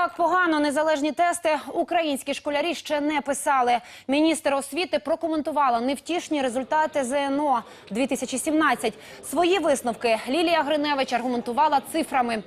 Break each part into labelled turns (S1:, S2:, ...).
S1: Так погано незалежні тести українські школярі ще не писали. Міністр освіти прокоментувала невтішні результати ЗНО 2017. Свої висновки Лілія Гриневич аргументувала цифрами.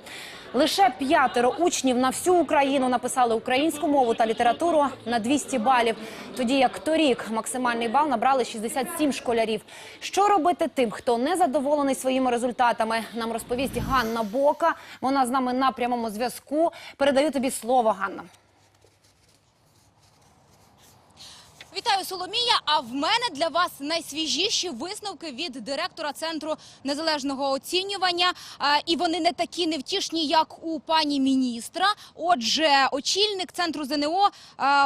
S1: Лише п'ятеро учнів на всю Україну написали українську мову та літературу на 200 балів. Тоді як торік максимальний бал набрали 67 школярів. Що робити тим, хто не задоволений своїми результатами? Нам розповість Ганна Бока. Вона з нами на прямому зв'язку. Передаю тобі слово, Ганна.
S2: Вітаю, Соломія. А в мене для вас найсвіжіші висновки від директора центру незалежного оцінювання. І вони не такі невтішні, як у пані міністра. Отже, очільник центру ЗНО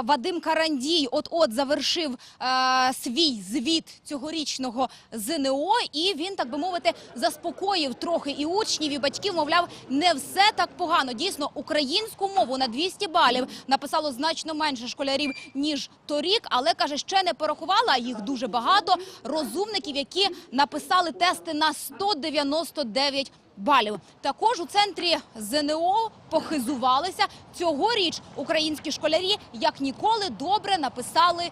S2: Вадим Карандій от от завершив свій звіт цьогорічного ЗНО, і він, так би мовити, заспокоїв трохи і учнів, і батьків. Мовляв, не все так погано. Дійсно, українську мову на 200 балів написало значно менше школярів ніж торік, але каже, ще не порахувала а їх дуже багато розумників, які написали тести на 199 балів. Також у центрі ЗНО похизувалися цьогоріч. Українські школярі як ніколи добре написали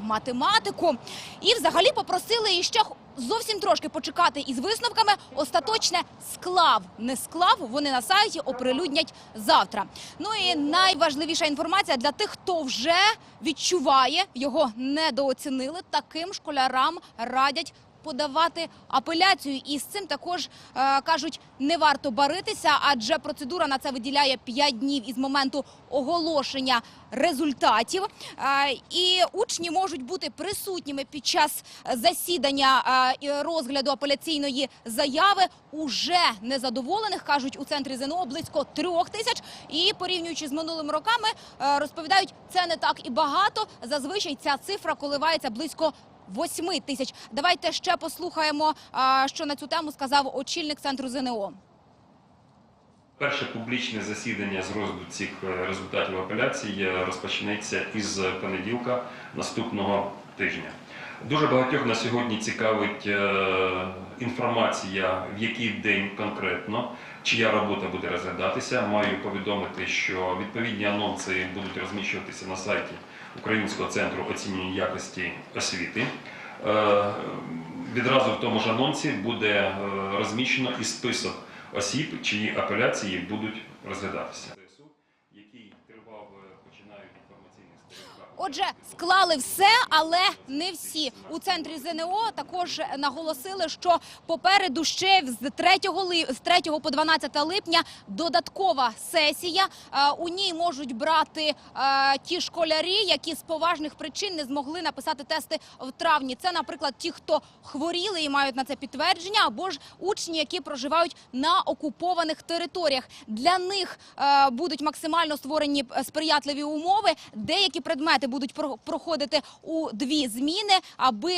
S2: математику і взагалі попросили іще зовсім трошки почекати із висновками. Остаточне склав не склав. Вони на сайті оприлюднять завтра. Ну і найважливіша інформація для тих, хто вже відчуває його недооцінили. Таким школярам радять. Подавати апеляцію, і з цим також е, кажуть, не варто баритися, адже процедура на це виділяє 5 днів із моменту оголошення результатів. Е, і учні можуть бути присутніми під час засідання е, розгляду апеляційної заяви. Уже незадоволених кажуть у центрі ЗНО близько трьох тисяч. І порівнюючи з минулими роками, розповідають, це не так і багато. Зазвичай ця цифра коливається близько. Восьми тисяч. Давайте ще послухаємо, що на цю тему сказав очільник центру ЗНО.
S3: Перше публічне засідання з розгляду цих е, результатів апеляції е, розпочнеться із понеділка наступного тижня. Дуже багатьох на сьогодні цікавить е, інформація, в який день конкретно, чия робота буде розглядатися. Маю повідомити, що відповідні анонси будуть розміщуватися на сайті Українського центру оцінювання якості освіти. Е, Відразу в тому ж анонсі буде е, розміщено і список осіб, чиї апеляції будуть розглядатися.
S2: Отже, склали все, але не всі. У центрі ЗНО також наголосили, що попереду ще з 3, ли... з 3 по 12 липня додаткова сесія. Е, У ній можуть брати е, ті школярі, які з поважних причин не змогли написати тести в травні. Це, наприклад, ті, хто хворіли і мають на це підтвердження, або ж учні, які проживають на окупованих територіях. Для них е, будуть максимально створені сприятливі умови. Деякі предмети будуть про- проходити у дві зміни, аби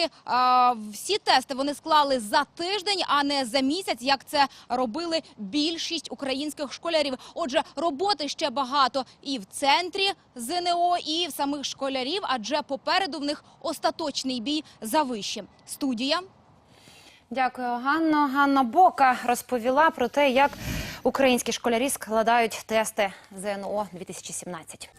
S2: всі тести вони склали за тиждень, а не за місяць, як це робили більшість українських школярів. Отже, роботи ще багато і в центрі ЗНО, і в самих школярів, адже попереду в них остаточний бій за вище. Студія.
S1: Дякую, Ганно. Ганна Бока розповіла про те, як українські школярі складають тести ЗНО 2017.